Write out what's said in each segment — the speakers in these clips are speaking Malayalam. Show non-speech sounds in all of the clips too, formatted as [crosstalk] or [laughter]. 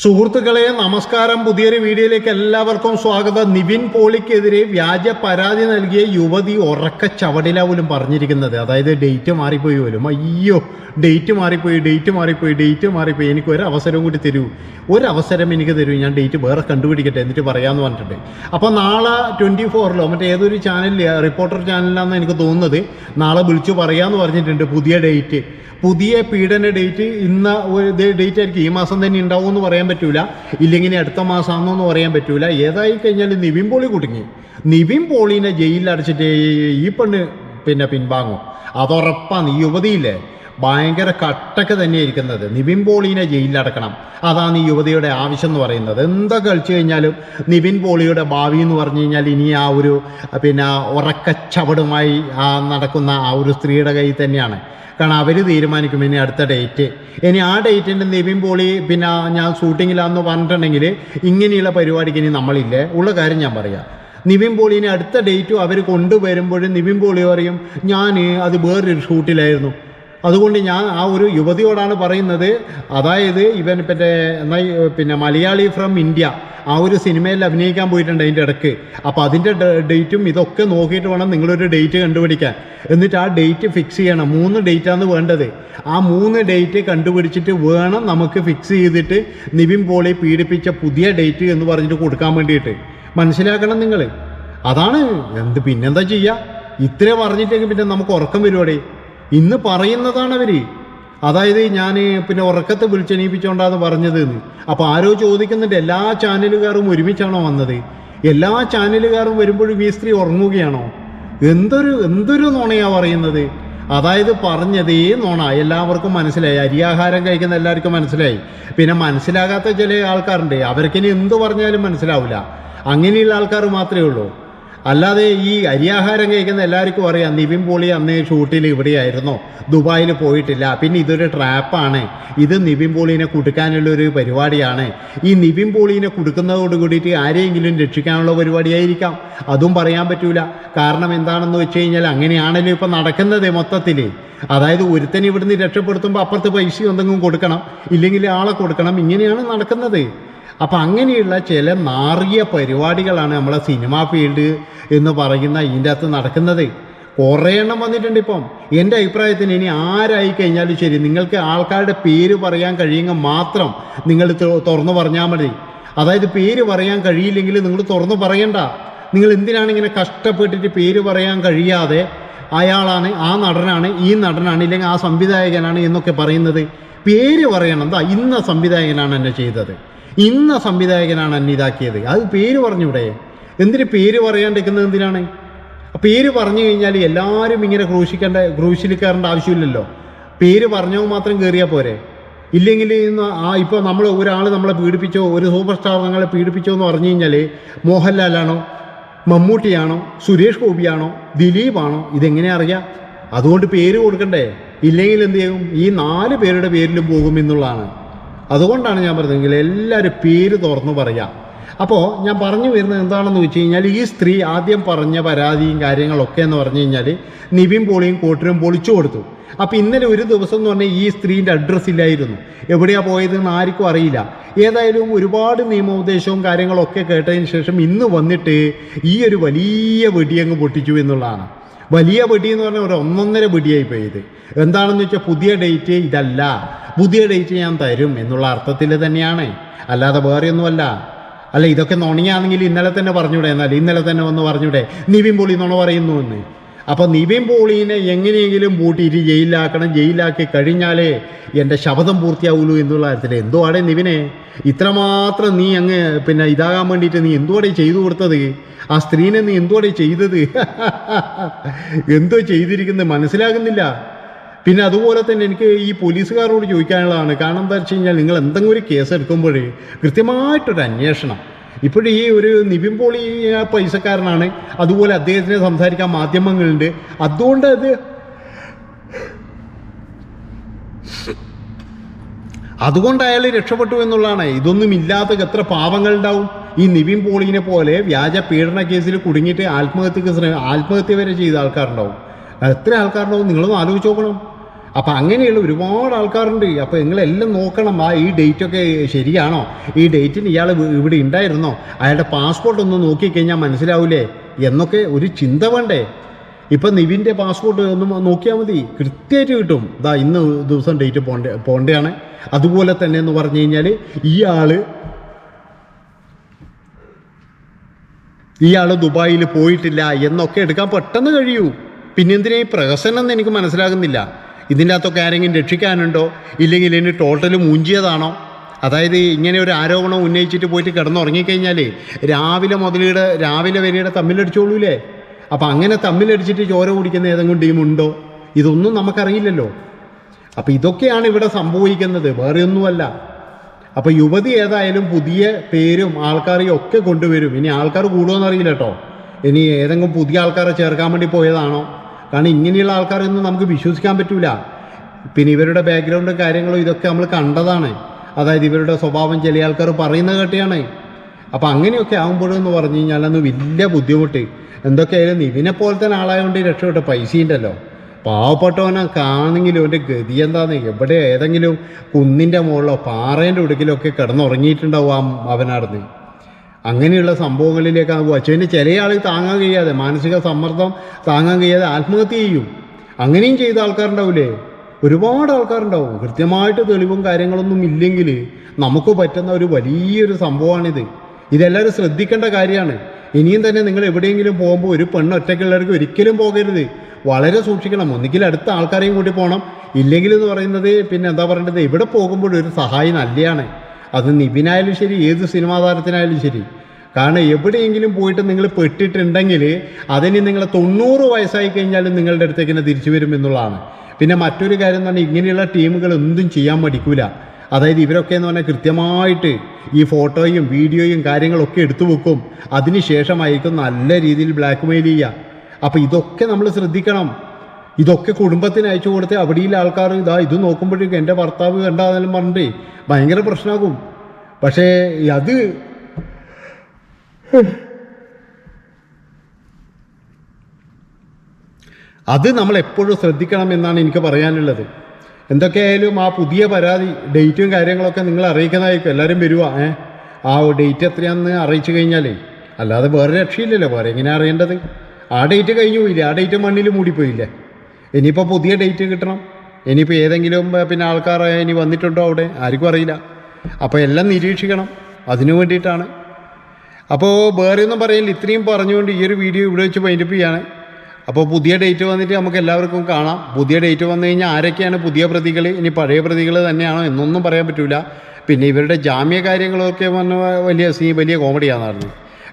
സുഹൃത്തുക്കളെ നമസ്കാരം. പുതിയൊരു വീഡിയോയിലേക്ക് എല്ലാവർക്കും സ്വാഗതം. നിവിൻ പോളിക്കെതിരെ വ്യാജ പരാതി നൽകിയ യുവതി ഉറക്ക ചവടിലാവലും പറഞ്ഞിരിക്കുന്നത്. അതായത് ഡേറ്റ് മാറിപ്പോയി പോലും. അയ്യോ ഡേറ്റ് മാറിപ്പോയി ഡേറ്റ് മാറിപ്പോയി ഡേറ്റ് മാറിപ്പോയി. എനിക്ക് ഒരു അവസരം കൂടി തരൂ. ഒരു അവസരം എനിക്ക് തരൂ. ഞാൻ ഡേറ്റ് വേറെ കണ്ടുപിടിക്കട്ടെ എന്നിട്ട് പറയാമെന്ന് പറഞ്ഞിട്ടുണ്ട്. അപ്പോൾ നാളെ ട്വന്റി ഫോറിലോ മറ്റേ ഏതൊരു ചാനലിൽ റിപ്പോർട്ടർ ചാനലിലാണെന്ന് എനിക്ക് തോന്നുന്നത് നാളെ വിളിച്ചു പറയാമെന്ന് പറഞ്ഞിട്ടുണ്ട് പുതിയ ഡേറ്റ്. പുതിയ പീഡന ഡേറ്റ് ഇന്ന് ഡേറ്റ് ആയിരിക്കും. ഈ മാസം തന്നെ ഉണ്ടാവും എന്ന് പറയാൻ പറ്റൂല. ഇല്ലെങ്കിൽ അടുത്ത മാസമാണെന്നൊന്നും പറയാൻ പറ്റൂല. ഏതായി കഴിഞ്ഞാൽ നിവിൻ പോളി കുടുങ്ങി. നിവിൻ പോളിനെ ജയിലിൽ അടച്ചിട്ട് ഈ പെണ്ണ് പിന്നെ പിൻവാങ്ങും. അതുറപ്പാണ് ഈ യുവതിയില്ലേ? ഭയങ്കര കട്ടക്ക് തന്നെ ഇരിക്കുന്നത് നിവിൻ പോളിനെ ജയിലിലടക്കണം അതാണ് ഈ യുവതിയുടെ ആവശ്യം എന്ന് പറയുന്നത്. എന്താ കളിച്ചു കഴിഞ്ഞാലും നിവിൻ പോളിയുടെ ഭാവി എന്ന് പറഞ്ഞു കഴിഞ്ഞാൽ ഇനി ആ ഒരു പിന്നെ ഉറക്കച്ചവടുമായി നടക്കുന്ന ആ ഒരു സ്ത്രീയുടെ കയ്യിൽ തന്നെയാണ്. കാരണം അവർ തീരുമാനിക്കും ഇനി അടുത്ത ഡേറ്റ്. ഇനി ആ ഡേറ്റിന്റെ നിവിൻ പോളി പിന്നെ ഞാൻ ഷൂട്ടിങ്ങിലാന്ന് പറഞ്ഞിട്ടുണ്ടെങ്കിൽ ഇങ്ങനെയുള്ള പരിപാടിക്ക് ഇനി നമ്മളില്ലേ? ഉള്ള കാര്യം ഞാൻ പറയാം. നിവിൻ പോളിനെ അടുത്ത ഡേറ്റും അവർ കൊണ്ടുവരുമ്പോഴും നിവിൻ പോളി പറയും ഞാൻ അത് വേറൊരു ഷൂട്ടിലായിരുന്നു. അതുകൊണ്ട് ഞാൻ ആ ഒരു യുവതിയോടാണ് പറയുന്നത്. അതായത് ഇവൻ പിന്നെ പിന്നെ മലയാളി ഫ്രം ഇന്ത്യ ആ ഒരു സിനിമയിൽ അഭിനയിക്കാൻ പോയിട്ടുണ്ട് അതിന്റെ ഇടയ്ക്ക്. അപ്പോൾ അതിന്റെ ഡേറ്റും ഇതൊക്കെ നോക്കിയിട്ട് വേണം നിങ്ങളൊരു ഡേറ്റ് കണ്ടുപിടിക്കാൻ. എന്നിട്ട് ആ ഡേറ്റ് ഫിക്സ് ചെയ്യണം. മൂന്ന് ഡേറ്റാണ് വേണ്ടത്. ആ മൂന്ന് ഡേറ്റ് കണ്ടുപിടിച്ചിട്ട് വേണം നമുക്ക് ഫിക്സ് ചെയ്തിട്ട് നിവിൻ പോളി പീഡിപ്പിച്ച പുതിയ ഡേറ്റ് എന്ന് പറഞ്ഞിട്ട് കൊടുക്കാൻ വേണ്ടിയിട്ട്. മനസ്സിലാക്കണം നിങ്ങൾ അതാണ് എന്ത് പിന്നെന്താ ചെയ്യുക ഇത്രേ പറഞ്ഞിട്ടെങ്കിൽ പിന്നെ നമുക്ക് ഉറക്കം വരുവാടേ? ഇന്ന് പറയുന്നതാണ് അവർ അതായത് ഞാൻ പിന്നെ ഉറക്കത്തെ വിളിച്ചെണീപ്പിച്ചോണ്ടാന്ന് പറഞ്ഞത് എന്ന്. അപ്പോൾ ആരോ ചോദിക്കുന്നുണ്ട് എല്ലാ ചാനലുകാരും ഒരുമിച്ചാണോ വന്നത്? എല്ലാ ചാനലുകാരും വരുമ്പോഴും ഈ സ്ത്രീ ഉറങ്ങുകയാണോ? എന്തൊരു എന്തൊരു നുണയാ പറയുന്നത്? അതായത് പറഞ്ഞതേ നുണ. എല്ലാവർക്കും മനസ്സിലായി. അരിയാഹാരം കഴിക്കുന്ന എല്ലാവർക്കും മനസ്സിലായി. പിന്നെ മനസ്സിലാകാത്ത ചില ആൾക്കാരുണ്ട്. അവർക്കിനി എന്ത് പറഞ്ഞാലും മനസ്സിലാവില്ല അങ്ങനെയുള്ള ആൾക്കാർ മാത്രമേ ഉള്ളൂ. അല്ലാതെ ഈ അരിയാഹാരം കഴിക്കുന്ന എല്ലാവർക്കും അറിയാം. നിവിൻ പോളി അന്ന് ഷൂട്ടിൽ ഇവിടെയായിരുന്നോ. ദുബായിൽ പോയിട്ടില്ല. പിന്നെ ഇതൊരു ട്രാപ്പാണ്. ഇത് നിവിൻ പോളിനെ കുടുക്കാനുള്ള ഒരു പരിപാടിയാണ്. ഈ നിവിൻ പോളിനെ കുടുക്കുന്നതോട് കൂടിയിട്ട് ആരെയെങ്കിലും രക്ഷിക്കാനുള്ള പരിപാടിയായിരിക്കാം. അതും പറയാൻ പറ്റൂല. കാരണം എന്താണെന്ന് വെച്ച് കഴിഞ്ഞാൽ അങ്ങനെയാണല്ലോ ഇപ്പം നടക്കുന്നത് മൊത്തത്തിൽ. അതായത് ഒരുത്തനെ ഇവിടുന്ന് രക്ഷപ്പെടുത്തുമ്പോൾ അപ്പുറത്ത് പൈസ എന്തെങ്കിലും കൊടുക്കണം. ഇല്ലെങ്കിൽ ആളെ കൊടുക്കണം. ഇങ്ങനെയാണ് നടക്കുന്നത്. അപ്പം അങ്ങനെയുള്ള ചില നാറിയ പരിപാടികളാണ് നമ്മളെ സിനിമ ഫീൽഡ് എന്ന് പറയുന്ന ഇതിന്റെ അകത്ത് നടക്കുന്നത്. കുറേ എണ്ണം വന്നിട്ടുണ്ട് ഇപ്പം. എന്റെ അഭിപ്രായത്തിന് ഇനി ആരായി കഴിഞ്ഞാലും ശരി നിങ്ങൾക്ക് ആൾക്കാരുടെ പേര് പറയാൻ കഴിയുമെങ്കിൽ മാത്രം നിങ്ങൾ തുറന്നു പറഞ്ഞാൽ മതി. അതായത് പേര് പറയാൻ കഴിയില്ലെങ്കിൽ നിങ്ങൾ തുറന്നു പറയണ്ട. നിങ്ങൾ എന്തിനാണ് ഇങ്ങനെ കഷ്ടപ്പെട്ടിട്ട് പേര് പറയാൻ കഴിയാതെ അയാളാണ് ആ നടനാണ് ഈ നടനാണ് ഇല്ലെങ്കിൽ ആ സംവിധായകനാണ് എന്നൊക്കെ പറയുന്നത്? പേര് പറയണം. എന്താ ഇന്ന സംവിധായകനാണ് എന്നെ ചെയ്തത്. ഇന്ന സംവിധായകനാണ് എന്നെ ഇതാക്കിയത്. അത് പേര് പറഞ്ഞൂടെ? എന്തിന് പേര് പറയാണ്ടിരിക്കുന്നത് എന്തിനാണ്? പേര് പറഞ്ഞു കഴിഞ്ഞാൽ എല്ലാവരും ഇങ്ങനെ ക്രൂശിക്കേണ്ട ക്രൂശിൽ കയറേണ്ട ആവശ്യമില്ലല്ലോ. പേര് പറഞ്ഞോ മാത്രം കയറിയാൽ പോരെ. ഇല്ലെങ്കിൽ ആ ഇപ്പോൾ നമ്മൾ ഒരാൾ നമ്മളെ പീഡിപ്പിച്ചോ ഒരു സൂപ്പർ സ്റ്റാർ നമ്മളെ പീഡിപ്പിച്ചോ എന്ന് പറഞ്ഞു കഴിഞ്ഞാൽ മോഹൻലാലാണോ മമ്മൂട്ടിയാണോ സുരേഷ് ഗോപിയാണോ ദിലീപാണോ ഇതെങ്ങനെ അറിയാം? അതുകൊണ്ട് പേര് കൊടുക്കണ്ടേ? ഇല്ലെങ്കിൽ എന്ത് ചെയ്യും? ഈ നാല് പേരുടെ പേരിലും പോകും എന്നുള്ളതാണ്. അതുകൊണ്ടാണ് ഞാൻ പറഞ്ഞതെങ്കിൽ എല്ലാവരും പേര് തുറന്നു പറയാം. അപ്പോൾ ഞാൻ പറഞ്ഞു വരുന്നത് എന്താണെന്ന് വെച്ച് കഴിഞ്ഞാൽ ഈ സ്ത്രീ ആദ്യം പറഞ്ഞ പരാതിയും കാര്യങ്ങളൊക്കെ എന്ന് പറഞ്ഞു കഴിഞ്ഞാൽ നിവിൻ പോളിയും കോട്ടരും പൊളിച്ചു കൊടുത്തു. അപ്പോൾ ഇന്നലെ ഒരു ദിവസം എന്ന് പറഞ്ഞാൽ ഈ സ്ത്രീന്റെ അഡ്രസ്സ് ഇല്ലായിരുന്നു. എവിടെയാണ് പോയതെന്ന് ആർക്കും അറിയില്ല. ഏതായാലും ഒരുപാട് നിയമോപദേശവും കാര്യങ്ങളൊക്കെ കേട്ടതിന് ശേഷം ഇന്ന് വന്നിട്ട് ഈ ഒരു വലിയ വെടിയങ്ങ് പൊട്ടിച്ചു എന്നുള്ളതാണ്. വലിയ വെടി എന്ന് പറഞ്ഞാൽ ഒരു ഒന്നൊന്നര വെടിയായി പോയത്. എന്താണെന്ന് വെച്ചാൽ പുതിയ ഡേറ്റ് ഇതല്ല. പുതിയ ഡേറ്റ് ഞാൻ തരും എന്നുള്ള അർത്ഥത്തിൽ തന്നെയാണ്. അല്ലാതെ വേറെയൊന്നുമല്ല. അല്ല ഇതൊക്കെ നുണയാണെങ്കിൽ ഇന്നലെ തന്നെ പറഞ്ഞൂടെ എന്നാൽ ഇന്നലെ തന്നെ വന്ന് പറഞ്ഞൂടെ. നിവിൻ പൊളി നുണ പറയുന്നു എന്ന്. അപ്പോൾ നിവിൻ പോളീനെ എങ്ങനെയെങ്കിലും പൂട്ടിയിട്ട് ജയിലിലാക്കണം. ജയിലാക്കി കഴിഞ്ഞാലേ എന്റെ ശബ്ദം പൂർത്തിയാവുള്ളൂ എന്നുള്ള കാര്യത്തിൽ എന്തുവാടെ നിവിനെ? ഇത്രമാത്രം നീ അങ്ങ് പിന്നെ ഇതാകാൻ വേണ്ടിയിട്ട് നീ എന്തുവാടെ ചെയ്തു കൊടുത്തത്? ആ സ്ത്രീനെ നീ എന്തുവാടെ ചെയ്തത്? [laughs] എന്തോ ചെയ്തിരിക്കുന്നത് മനസ്സിലാകുന്നില്ല. പിന്നെ അതുപോലെ തന്നെ എനിക്ക് ഈ പോലീസുകാരോട് ചോദിക്കാനുള്ളതാണ്. കാരണം എന്താ വെച്ച് കഴിഞ്ഞാൽ നിങ്ങൾ എന്തെങ്കിലും ഒരു കേസ് എടുക്കുമ്പോൾ കൃത്യമായിട്ടൊരു അന്വേഷണം. ഇപ്പോഴും ഈ ഒരു നിവിൻ പോളി പൈസക്കാരനാണ്. അതുപോലെ അദ്ദേഹത്തിനെ സംസാരിക്കാൻ മാധ്യമങ്ങളുണ്ട്. അതുകൊണ്ട് അത് അതുകൊണ്ട് അയാൾ രക്ഷപ്പെട്ടു എന്നുള്ളതാണ്. ഇതൊന്നും ഇല്ലാത്ത എത്ര പാവങ്ങളുണ്ടാവും ഈ നിവിൻ പോളിനെ പോലെ വ്യാജ പീഡന കേസിൽ കുടുങ്ങിയിട്ട് ആത്മഹത്യക്ക് ആത്മഹത്യ വരെ ചെയ്ത ആൾക്കാരുണ്ടാവും. എത്ര ആൾക്കാരുണ്ടാവും? നിങ്ങളൊന്ന് ആലോചിച്ച് നോക്കണം. അപ്പം അങ്ങനെയുള്ള ഒരുപാട് ആൾക്കാരുണ്ട്. അപ്പോൾ നിങ്ങളെല്ലാം നോക്കണം ആ ഈ ഡേറ്റൊക്കെ ശരിയാണോ? ഈ ഡേറ്റിന് ഇയാൾ ഇവിടെ ഉണ്ടായിരുന്നോ? അയാളുടെ പാസ്പോർട്ട് ഒന്ന് നോക്കിക്കഴിഞ്ഞാൽ മനസ്സിലാവൂലേ? എന്നൊക്കെ ഒരു ചിന്ത വേണ്ടേ? ഇപ്പം നിവിന്റെ പാസ്പോർട്ട് ഒന്ന് നോക്കിയാൽ മതി. കൃത്യമായിട്ട് കിട്ടും. ഇതാ ഇന്ന് ദിവസം ഡേറ്റ് പോണ്ടേ പോണ്ടയാണ്. അതുപോലെ തന്നെ എന്ന് പറഞ്ഞു കഴിഞ്ഞാൽ ഇയാൾ ഇയാൾ ദുബായിൽ പോയിട്ടില്ല എന്നൊക്കെ എടുക്കാൻ പെട്ടെന്ന് കഴിയൂ. പിന്നെന്തിനാ ഈ പ്രഹസനം എന്ന് എനിക്ക് മനസ്സിലാകുന്നില്ല. ഇതിന്റെ അകത്തൊക്കെ ആരെങ്കിലും രക്ഷിക്കാനുണ്ടോ? ഇല്ലെങ്കിൽ ഇതിന് ടോട്ടൽ മുഞ്ചിയതാണോ? അതായത് ഇങ്ങനെ ഒരു ആരോപണം ഉന്നയിച്ചിട്ട് പോയിട്ട് കിടന്നുറങ്ങിക്കഴിഞ്ഞാൽ രാവിലെ മുതലീടെ രാവിലെ വരെയുടെ തമ്മിലടിച്ചോളൂലേ? അപ്പം അങ്ങനെ തമ്മിലടിച്ചിട്ട് ചോര കുടിക്കുന്ന ഏതെങ്കിലും ടീമുണ്ടോ ഇതൊന്നും നമുക്കറിയില്ലല്ലോ. അപ്പം ഇതൊക്കെയാണ് ഇവിടെ സംഭവിക്കുന്നത്. വേറെ ഒന്നുമല്ല അപ്പോൾ യുവതി ഏതായാലും പുതിയ പേരും ആൾക്കാരെയും ഒക്കെ കൊണ്ടുവരും. ഇനി ആൾക്കാർ കൂടുമെന്നറിയില്ല കേട്ടോ. ഇനി ഏതെങ്കിലും പുതിയ ആൾക്കാരെ ചേർക്കാൻ വേണ്ടി പോയതാണോ? കാരണം ഇങ്ങനെയുള്ള ആൾക്കാരൊന്നും നമുക്ക് വിശ്വസിക്കാൻ പറ്റില്ല പിന്നെ ഇവരുടെ ബാക്ക്ഗ്രൗണ്ടും കാര്യങ്ങളും ഇതൊക്കെ നമ്മൾ കണ്ടതാണ്. അതായത് ഇവരുടെ സ്വഭാവം ചില ആൾക്കാർ പറയുന്ന കേട്ടിയാണ്. അപ്പം അങ്ങനെയൊക്കെ ആകുമ്പോഴെന്ന് പറഞ്ഞു കഴിഞ്ഞാൽ അന്ന് വലിയ ബുദ്ധിമുട്ട്. എന്തൊക്കെയായാലും നിവിനെ പോലത്തെ ആളായതുകൊണ്ട് രക്ഷപ്പെട്ട പൈസ ഉണ്ടല്ലോ. പാവപ്പെട്ടവനെ കാണെങ്കിലും അവന്റെ ഗതി എന്താന്ന് എവിടെ ഏതെങ്കിലും കുന്നിന്റെ മുകളിലോ പാറേന്റെ ഉടുക്കിലോ ഒക്കെ കിടന്നുറങ്ങിയിട്ടുണ്ടാവും ആ അവനടന്ന്. അങ്ങനെയുള്ള സംഭവങ്ങളിലേക്ക് ആകും അച്ഛനെ ചില ആൾ താങ്ങാൻ കഴിയാതെ മാനസിക സമ്മർദ്ദം താങ്ങാൻ കഴിയാതെ ആത്മഹത്യ ചെയ്യും. അങ്ങനെയും ചെയ്ത ആൾക്കാരുണ്ടാവില്ലേ ഒരുപാട് ആൾക്കാരുണ്ടാവും. കൃത്യമായിട്ട് തെളിവും കാര്യങ്ങളൊന്നും ഇല്ലെങ്കിൽ നമുക്ക് പറ്റുന്ന ഒരു വലിയൊരു സംഭവമാണിത്. ഇതെല്ലാവരും ശ്രദ്ധിക്കേണ്ട കാര്യമാണ്. ഇനിയും തന്നെ നിങ്ങൾ എവിടെയെങ്കിലും പോകുമ്പോൾ ഒരു പെണ്ണ് ഒറ്റയ്ക്കുള്ളവർക്ക് ഒരിക്കലും പോകരുത്. വളരെ സൂക്ഷിക്കണം. ഒന്നുകിൽ അടുത്ത ആൾക്കാരെയും കൂട്ടി പോകണം ഇല്ലെങ്കിൽ എന്ന് പറയുന്നത് പിന്നെ എന്താ പറയേണ്ടത്? ഇവിടെ പോകുമ്പോൾ ഒരു സഹായം നല്ലതാണ് അത് നിവിനായാലും ശരി ഏത് സിനിമാ താരത്തിനായാലും ശരി. കാരണം എവിടെയെങ്കിലും പോയിട്ട് നിങ്ങൾ പെട്ടിട്ടുണ്ടെങ്കിൽ അതിന് നിങ്ങൾ തൊണ്ണൂറ് വയസ്സായി കഴിഞ്ഞാലും നിങ്ങളുടെ അടുത്തേക്ക് തന്നെ തിരിച്ചു വരും എന്നുള്ളതാണ്. പിന്നെ മറ്റൊരു കാര്യം എന്ന് പറഞ്ഞാൽ ഇങ്ങനെയുള്ള ടീമുകൾ എന്തും ചെയ്യാൻ മടിക്കൂല. അതായത് ഇവരൊക്കെ എന്ന് പറഞ്ഞാൽ കൃത്യമായിട്ട് ഈ ഫോട്ടോയും വീഡിയോയും കാര്യങ്ങളൊക്കെ എടുത്തു വെക്കും. അതിന് ശേഷമായിരിക്കും നല്ല രീതിയിൽ ബ്ലാക്ക് മെയിൽ ചെയ്യുക. അപ്പോൾ ഇതൊക്കെ നമ്മൾ ശ്രദ്ധിക്കണം. ഇതൊക്കെ കുടുംബത്തിന് അയച്ചു കൊടുത്ത് അവിടെയുള്ള ആൾക്കാർ ഇതാ ഇത് നോക്കുമ്പോഴേക്കും എന്റെ ഭർത്താവ് കണ്ടാന്നെല്ലാം പറഞ്ഞിട്ടേ ഭയങ്കര പ്രശ്നമാകും. പക്ഷേ അത് അത് നമ്മൾ എപ്പോഴും ശ്രദ്ധിക്കണം എന്നാണ് എനിക്ക് പറയാനുള്ളത്. എന്തൊക്കെയായാലും ആ പുതിയ പരാതി ഡേറ്റും കാര്യങ്ങളൊക്കെ നിങ്ങൾ അറിയിക്കുന്നതായിരിക്കും. എല്ലാവരും വരുവാ ഏ? ആ ഡേറ്റ് എത്രയാണെന്ന് അറിയിച്ചു കഴിഞ്ഞാലേ അല്ലാതെ വേറെ രക്ഷയില്ലല്ലോ. വേറെ എങ്ങനെയാണ് അറിയേണ്ടത്? ആ ഡേറ്റ് കഴിഞ്ഞു പോയില്ലേ? ആ ഡേറ്റ് മണ്ണിൽ മൂടിപ്പോയില്ലേ? ഇനിയിപ്പോൾ പുതിയ ഡേറ്റ് കിട്ടണം. ഇനിയിപ്പോൾ ഏതെങ്കിലും പിന്നെ ആൾക്കാർ ഇനി വന്നിട്ടുണ്ടോ അവിടെ? ആർക്കും അറിയില്ല. അപ്പോൾ എല്ലാം നിരീക്ഷിക്കണം. അതിനു വേണ്ടിയിട്ടാണ്. അപ്പോൾ വേറെ ഒന്നും പറയില്ല ഇത്രയും പറഞ്ഞുകൊണ്ട് ഈ ഒരു വീഡിയോ ഇവിടെ വെച്ച് വൈൻഡപ്പ് ചെയ്യാണ്. അപ്പോൾ പുതിയ ഡേറ്റ് വന്നിട്ട് നമുക്ക് എല്ലാവർക്കും കാണാം. പുതിയ ഡേറ്റ് വന്നു കഴിഞ്ഞാൽ ആരൊക്കെയാണ് പുതിയ പ്രതികൾ ഇനി പഴയ പ്രതികൾ തന്നെയാണോ എന്നൊന്നും പറയാൻ പറ്റില്ല പിന്നെ ഇവരുടെ ജാമ്യ കാര്യങ്ങളൊക്കെ വന്ന വലിയ സീ വലിയ കോമഡിയാണെന്നായിരുന്നു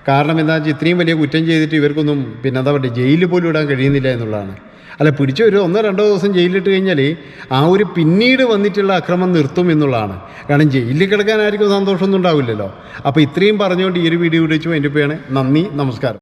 കാരണം എന്താ വെച്ചാൽ ഇത്രയും വലിയ കുറ്റം ചെയ്തിട്ട് ഇവർക്കൊന്നും പിന്നെ എന്താ പറയുക ജയിലിൽ പോലും ഇടാൻ കഴിയുന്നില്ല എന്നുള്ളതാണ്. അല്ല പിടിച്ചു ഒരു ഒന്നോ രണ്ടോ ദിവസം ജയിലിലിട്ട് കഴിഞ്ഞാൽ ആ ഒരു പിന്നീട് വന്നിട്ടുള്ള അക്രമം നിർത്തും എന്നുള്ളതാണ്. കാരണം ജയിലിൽ കിടക്കാനായിരിക്കും സന്തോഷമൊന്നും ഉണ്ടാവില്ലല്ലോ. അപ്പോൾ ഇത്രയും പറഞ്ഞുകൊണ്ട് ഈ ഒരു വീഡിയോ വിളിച്ചു എന്റെ പേയാണ് നന്ദി നമസ്കാരം.